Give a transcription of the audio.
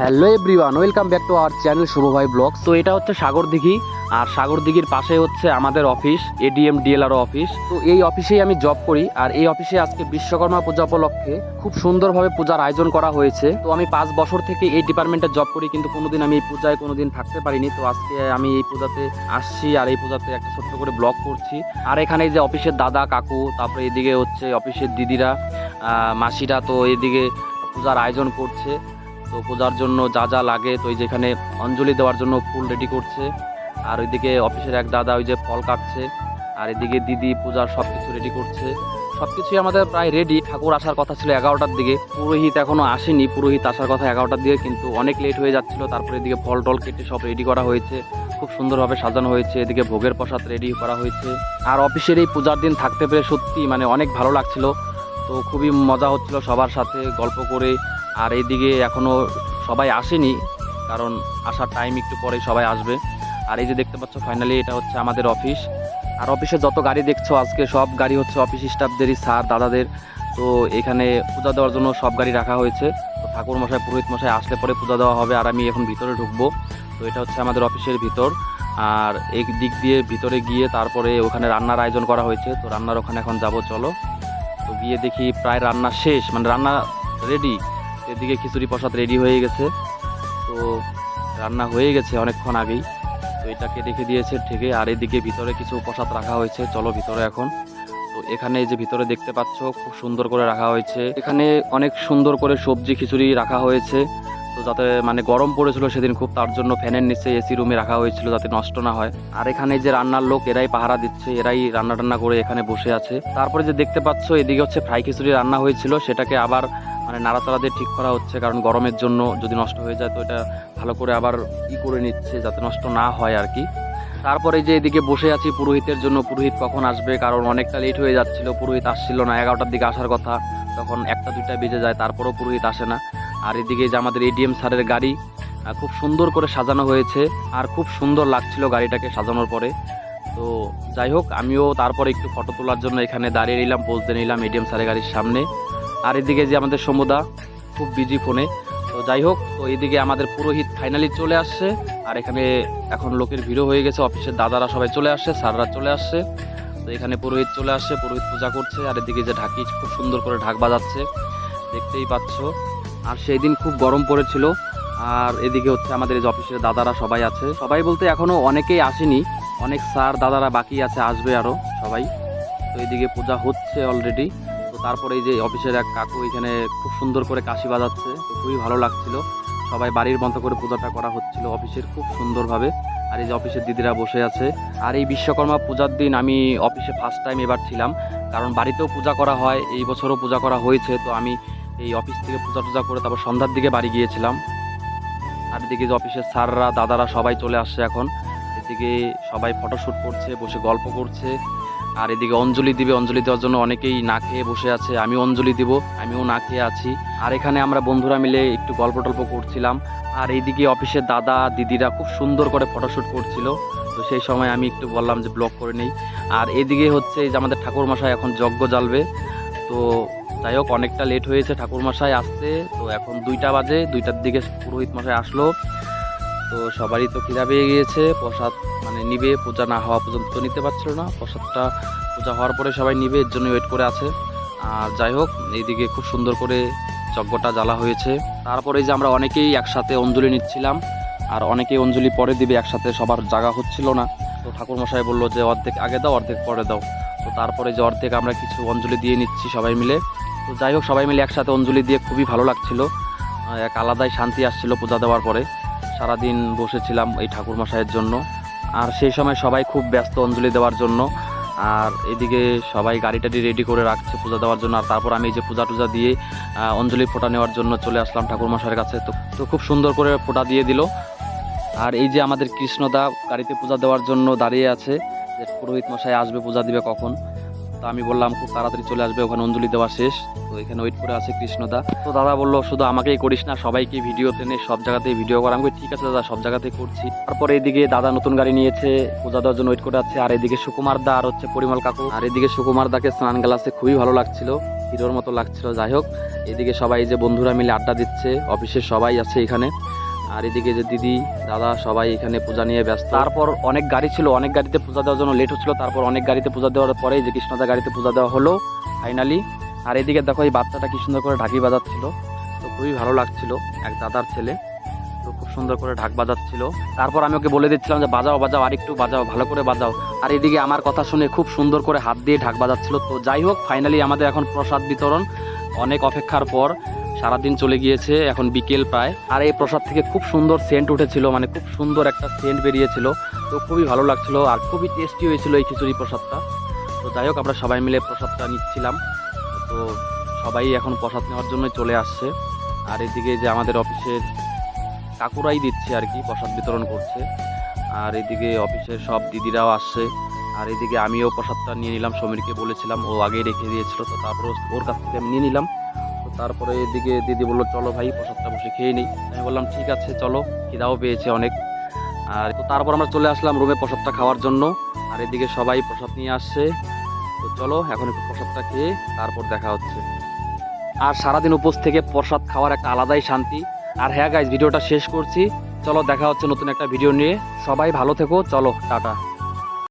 Hello everyone, welcome back to our channel Shubho ভাই blog তো এটা হচ্ছে সাগর দিঘি আর সাগর দিঘির পাশে হচ্ছে আমাদের অফিস এডিএম ডিএলআর অফিস। তো এই অফিসেই আমি জব করি, আর এই অফিসে আজকে বিশ্বকর্মা পূজা উপলক্ষে খুব সুন্দরভাবে পূজার আয়োজন করা হয়েছে। তো আমি পাঁচ বছর থেকে এই ডিপার্টমেন্টে জব করি, কিন্তু কোনোদিন আমি এই পূজায় কোনোদিন থাকতে পারিনি। তো আজকে আমি এই পূজাতে আসছি, আর এই পূজাতে একটা ছোট্ট করে ব্লগ করছি। আর এখানে যে অফিসের দাদা, কাকু, তারপরে এদিকে হচ্ছে অফিসের দিদিরা মাসিরা তো এদিকে পূজার আয়োজন করছে। তো পূজার জন্য যা যা লাগে, তো এই যেখানে অঞ্জলি দেওয়ার জন্য ফুল রেডি করছে। আর ওইদিকে অফিসের এক দাদা ওই যে ফল কাটছে, আর এদিকে দিদি পূজার সব কিছু রেডি করছে। সব কিছুই আমাদের প্রায় রেডি ঠাকুর আসার কথা ছিল এগারোটার দিকে। পুরোহিত এখনও আসেনি। পুরোহিত আসার কথা এগারোটার দিকে, কিন্তু অনেক লেট হয়ে যাচ্ছিল। তারপরে এদিকে ফল টল কেটে সব রেডি করা হয়েছে। খুব সুন্দরভাবে সাজানো হয়েছে। এদিকে ভোগের প্রসাদ রেডি করা হয়েছে। আর অফিসের এই পূজার দিন থাকতে পেরে সত্যি মানে অনেক ভালো লাগছিল। তো খুবই মজা হচ্ছিল সবার সাথে গল্প করে। আর এইদিকে এখনও সবাই আসেনি, কারণ আসার টাইম একটু পরে সবাই আসবে। আর এই যে দেখতে পাচ্ছ ফাইনালি এটা হচ্ছে আমাদের অফিস আর অফিসে যত গাড়ি দেখছ, আজকে সব গাড়ি হচ্ছে অফিস স্টাফদেরই স্যার দাদাদের। তো এখানে পূজা দেওয়ার জন্য সব গাড়ি রাখা হয়েছে। তো ঠাকুর মশাই পুরোহিত মশাই আসলে পরে পূজা দেওয়া হবে আর আমি এখন ভিতরে ঢুকবো। তো এটা হচ্ছে আমাদের অফিসের ভিতর। আর এই দিক দিয়ে ভিতরে গিয়ে তারপরে ওখানে রান্নার আয়োজন করা হয়েছে। তো রান্নার ওখানে এখন যাব, চলো। তো গিয়ে দেখি প্রায় রান্না শেষ মানে রান্না রেডি এদিকে খিচুড়ি প্রসাদ রেডি হয়ে গেছে। তো রান্না হয়ে গেছে অনেকক্ষণ আগেই। তো এটাকে রেখে দিয়েছে ঠেকে আর এদিকে ভিতরে কিছু প্রসাদ রাখা হয়েছে। চলো ভিতরে এখন। তো এখানে যে ভিতরে দেখতে পাচ্ছ, খুব সুন্দর করে রাখা হয়েছে। এখানে অনেক সুন্দর করে সবজি খিচুড়ি রাখা হয়েছে। তো যাতে মানে গরম পড়েছিল সেদিন খুব, তার জন্য ফ্যানের নিচে এসি রুমে রাখা হয়েছিল যাতে নষ্ট না হয়। আর এখানে যে রান্নার লোক, এরাই পাহারা দিচ্ছে, এরাই রান্না টান্না করে এখানে বসে আছে। তারপরে যে দেখতে পাচ্ছ, এদিকে হচ্ছে ফ্রাই খিচুড়ি রান্না হয়েছিল। সেটাকে আবার মানে নাড়াচাড়া দিয়ে ঠিক করা হচ্ছে, কারণ গরমের জন্য যদি নষ্ট হয়ে যায় তো এটা ভালো করে আবার ই করে নিচ্ছে যাতে নষ্ট না হয় আর কি। তারপরে যে এদিকে বসে আছি পুরোহিতের জন্য, পুরোহিত কখন আসবে? কারণ অনেকটা লেট হয়ে যাচ্ছিল, পুরোহিত আসছিল না, এগারোটার দিকে আসার কথা। তখন একটা দুইটা বেজে যায়, তারপরেও পুরোহিত আসে না। আর এদিকে যে আমাদের এডিএম স্যারের গাড়ি খুব সুন্দর করে সাজানো হয়েছে, আর খুব সুন্দর লাগছিল গাড়িটাকে সাজানোর পরে। তো যাই হোক, আমিও তারপরে একটু ফটো তোলার জন্য এখানে দাঁড়িয়ে নিলাম, বলতে নিলাম এডিএম স্যারের গাড়ির সামনে। আর এদিকে যে আমাদের সমুদা, খুব বিজি ফোনে তো যাই হোক, তো এদিকে আমাদের পুরোহিত ফাইনালি চলে আসছে। আর এখানে এখন লোকের ভিড়ও হয়ে গেছে, অফিসের দাদারা সবাই চলে আসছে, স্যাররা চলে আসছে। তো এখানে পুরোহিত চলে আসছে, পুরোহিত পূজা করছে, আর এদিকে যে ঢাকি খুব সুন্দর করে ঢাক বাজাচ্ছে, দেখতেই পাচ্ছ। আর সেই দিন খুব গরম পড়েছিল, আর এদিকে হচ্ছে আমাদের এই যে অফিসের দাদারা সবাই আছে। সবাই বলতে এখনও অনেকেই আসেনি, অনেক স্যার দাদারা বাকি আছে, আসবে আরও সবাই। তো এদিকে পূজা হচ্ছে অলরেডি তারপরে এই যে অফিসের এক কাকু এখানে খুব সুন্দর করে কাশি বাজাচ্ছে, তো খুবই ভালো লাগছিল। সবাই বাড়ির মতো করে পূজাটা করা হচ্ছিল অফিসের খুব সুন্দরভাবে। আর এই যে অফিসের দিদিরা বসে আছে। আর এই বিশ্বকর্মা পূজার দিন আমি অফিসে ফার্স্ট টাইম এবার ছিলাম, কারণ বাড়িতেও পূজা করা হয়, এই বছরও পূজা করা হয়েছে, তো আমি এই অফিস থেকে পূজা টুজা করে তারপর সন্ধ্যার দিকে বাড়ি গিয়েছিলাম। আর এদিকে যে অফিসের স্যাররা, দাদারা সবাই চলে আসছে এখন। এদিকে সবাই ফটোশ্যুট করছে, বসে গল্প করছে। আর এদিকে অঞ্জলি দিবে, অঞ্জলি দেওয়ার জন্য অনেকেই না খেয়ে বসে আছে আমি অঞ্জলি দিব, আমিও না খেয়ে আছি। আর এখানে আমরা বন্ধুরা মিলে একটু গল্প টল্প করছিলাম। আর এইদিকে অফিসের দাদা, দিদিরা খুব সুন্দর করে ফটোশ্যুট করছিল। তো সেই সময় আমি একটু বললাম যে ব্লগ করে নেই। আর এদিকে হচ্ছে যে আমাদের ঠাকুরমশাই এখন যজ্ঞ জ্বালবে। তো যাই হোক, অনেকটা লেট হয়েছে, ঠাকুরমশাই আসতে তো এখন দুইটা বাজে, দুইটার দিকে পুরোহিত মশাই আসলো। তো সবারই তো খিদা পেয়ে গিয়েছে, প্রসাদ মানে নিবে, পূজা না হওয়া পর্যন্ত নিতে পারছিল না। প্রসাদটা পূজা হওয়ার পরে সবাই নিবে, এর জন্য ওয়েট করে আছে। আর যাই হোক, এইদিকে খুব সুন্দর করে যজ্ঞটা জ্বালা হয়েছে। তারপরে যে আমরা অনেকেই একসাথে অঞ্জলি নিচ্ছিলাম, আর অনেকেই অঞ্জলি পরে দিবে, একসাথে সবার জায়গা হচ্ছিল না। তো ঠাকুরমশাই বলল যে, অর্ধেক আগে দাও, অর্ধেক পরে দাও। তো তারপরে যে অর্ধেক আমরা কিছু অঞ্জলি দিয়ে নিচ্ছি সবাই মিলে। তো যাই হোক, সবাই মিলে একসাথে অঞ্জলি দিয়ে খুবই ভালো লাগছিল। এক আলাদাই শান্তি আসছিল পূজা দেওয়ার পরে। সারাদিন বসেছিলাম এই ঠাকুরমশাইয়ের জন্য। আর সেই সময় সবাই খুব ব্যস্ত অঞ্জলি দেওয়ার জন্য। আর এদিকে সবাই গাড়ি টাড়ি রেডি করে রাখছে পূজা দেওয়ার জন্য। আর তারপর আমি এই যে পূজা টুজা দিয়ে অঞ্জলি ফোঁটা নেওয়ার জন্য চলে আসলাম ঠাকুরমশাইয়ের কাছে। তো তো খুব সুন্দর করে ফোঁটা দিয়ে দিল। আর এই যে আমাদের কৃষ্ণদা গাড়িতে পূজা দেওয়ার জন্য দাঁড়িয়ে আছে যে পুরোহিত মশাই আসবে, পূজা দিবে কখন। তো আমি বললাম, খুব তাড়াতাড়ি চলে আসবে, ওখানে অঞ্জলি দেওয়া শেষ। তো এখানে ওয়েট করে আছে কৃষ্ণদা। তো দাদা বলল, শুধু আমাকেই করিস না, সবাইকে ভিডিও টেনে সব জায়গাতেই ভিডিও করা। আমি ঠিক আছে দাদা, সব জায়গাতে করছি। তারপরে এদিকে দাদা নতুন গাড়ি নিয়েছে, পূজা দেওয়ার জন্য ওয়েট করে আছে। আর এদিকে সুকুমার দা আর হচ্ছে পরিমল কাকু। আর এদিকে সুকুমার দাকে স্নান গেলাসে খুবই ভালো লাগছিল, হিরোর মতো লাগছিল। যাই হোক, এদিকে সবাই যে বন্ধুরা মিলে আড্ডা দিচ্ছে, অফিসের সবাই আছে এখানে। আর এদিকে যে দিদি, দাদা সবাই এখানে পূজা নিয়ে ব্যস্ত। তারপর অনেক গাড়ি ছিল, অনেক গাড়িতে পূজা দেওয়ার জন্য লেট হচ্ছিল। তারপর অনেক গাড়িতে পূজা দেওয়ার পরে যে কৃষ্ণদা গাড়িতে পূজা দেওয়া হলো ফাইনালি আর এদিকে দেখো এই বাচ্চাটা কি সুন্দর করে ঢাকি বাজাচ্ছিল। তো খুবই ভালো লাগছিল, এক দাদার ছেলে। তো খুব সুন্দর করে ঢাক বাজাচ্ছিল। তারপর আমি ওকে বলে দিচ্ছিলাম যে, বাজাও বাজাও, আর একটু বাজাও, ভালো করে বাজাও। আর এদিকে আমার কথা শুনে খুব সুন্দর করে হাত দিয়ে ঢাক বাজাচ্ছিল। তো যাই হোক ফাইনালি আমাদের এখন প্রসাদ বিতরণ। অনেক অপেক্ষার পর সারাদিন চলে গিয়েছে, এখন বিকেল প্রায়। আর এই প্রসাদ থেকে খুব সুন্দর সেন্ট উঠেছিল মানে খুব সুন্দর একটা সেন্ট বেরিয়েছিল। তো খুবই ভালো লাগছিল আর খুবই টেস্টি হয়েছিল এই খিচুড়ি প্রসাদটা। তো যাই হোক, আমরা সবাই মিলে প্রসাদটা নিচ্ছিলাম। তো সবাই এখন প্রসাদ নেওয়ার জন্য চলে আসছে। আর এদিকে যে আমাদের অফিসের কাকুরাই দিচ্ছে আর কি, প্রসাদ বিতরণ করছে। আর এদিকে অফিসের সব দিদিরাও আসছে। আর এদিকে আমিও প্রসাদটা নিয়ে নিলাম, সমীরকে বলেছিলাম, ও আগেই রেখে দিয়েছিল, তো তারপর ওর কাছ থেকে আমি নিয়ে নিলাম। তারপরে এদিকে দিদি বলল, চলো ভাই, প্রসাদটা বসে খেয়ে নিই। আমি বললাম, ঠিক আছে, চলো, খিদাও পেয়েছে অনেক। আর তো তারপর আমরা চলে আসলাম রুমে প্রসাদটা খাওয়ার জন্য। আর এদিকে সবাই প্রসাদ নিয়ে আসছে। তো চলো, এখন একটু প্রসাদটা খেয়ে তারপর দেখা হচ্ছে। আর সারাদিন উপোস থেকে প্রসাদ খাওয়ার একটা আলাদাই শান্তি। আর হ্যাঁ গাইজ ভিডিওটা শেষ করছি। চলো, দেখা হচ্ছে নতুন একটা ভিডিও নিয়ে। সবাই ভালো থেকো। চলো, টাটা।